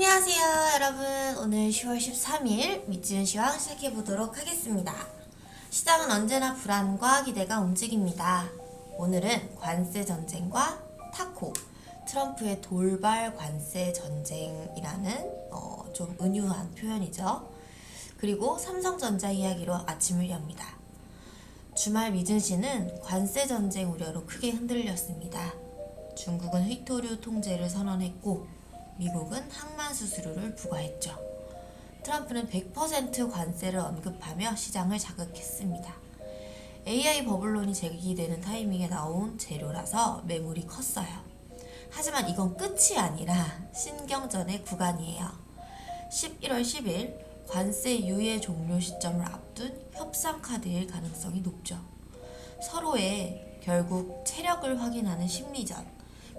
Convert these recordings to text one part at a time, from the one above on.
안녕하세요 여러분. 오늘 10월 13일 밑지은 시황 시작해 보도록 하겠습니다. 시장은 언제나 불안과 기대가 움직입니다. 오늘은 관세 전쟁과 타코 트럼프의 돌발 관세 전쟁이라는 어, 좀 은유한 표현이죠. 그리고 삼성전자 이야기로 아침을 엽니다. 주말 미증시는 관세 전쟁 우려로 크게 흔들렸습니다. 중국은 휘토류 통제를 선언했고 미국은 항만 수수료를 부과했죠. 트럼프는 100% 관세를 언급하며 시장을 자극했습니다. AI 버블론이 제기되는 타이밍에 나온 재료라서 매물이 컸어요. 하지만 이건 끝이 아니라 신경전의 구간이에요. 11월 10일 관세 유예 종료 시점을 앞둔 협상 카드일 가능성이 높죠. 서로의 결국 체력을 확인하는 심리전,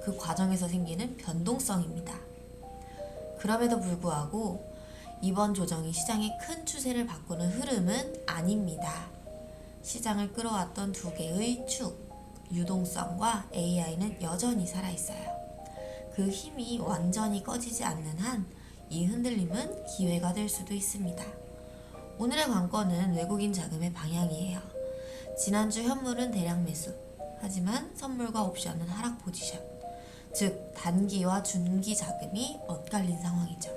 그 과정에서 생기는 변동성입니다. 그럼에도 불구하고 이번 조정이 시장의 큰 추세를 바꾸는 흐름은 아닙니다. 시장을 끌어왔던 두 개의 축, 유동성과 AI는 여전히 살아있어요. 그 힘이 완전히 꺼지지 않는 한 이 흔들림은 기회가 될 수도 있습니다. 오늘의 관건은 외국인 자금의 방향이에요. 지난주 현물은 대량 매수, 하지만 선물과 옵션은 하락 포지션. 즉 단기와 중기 자금이 엇갈린 상황이죠.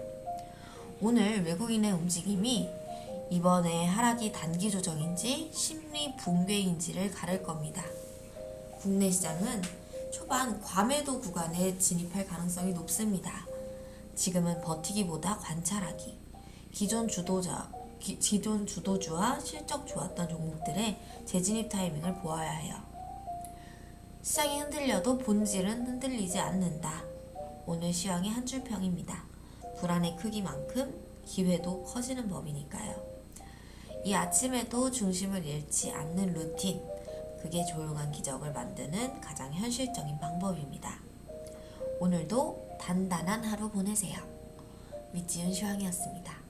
오늘 외국인의 움직임이 이번에 하락이 단기 조정인지 심리 붕괴인지를 가를 겁니다. 국내 시장은 초반 과매도 구간에 진입할 가능성이 높습니다. 지금은 버티기보다 관찰하기. 기존 주도자, 기, 기존 주도주와 실적 좋았던 종목들의 재진입 타이밍을 보아야 해요. 시장이 흔들려도 본질은 흔들리지 않는다. 오늘 시황의 한 줄평입니다. 불안의 크기만큼 기회도 커지는 법이니까요. 이 아침에도 중심을 잃지 않는 루틴, 그게 조용한 기적을 만드는 가장 현실적인 방법입니다. 오늘도 단단한 하루 보내세요. 밑지은 시황이었습니다.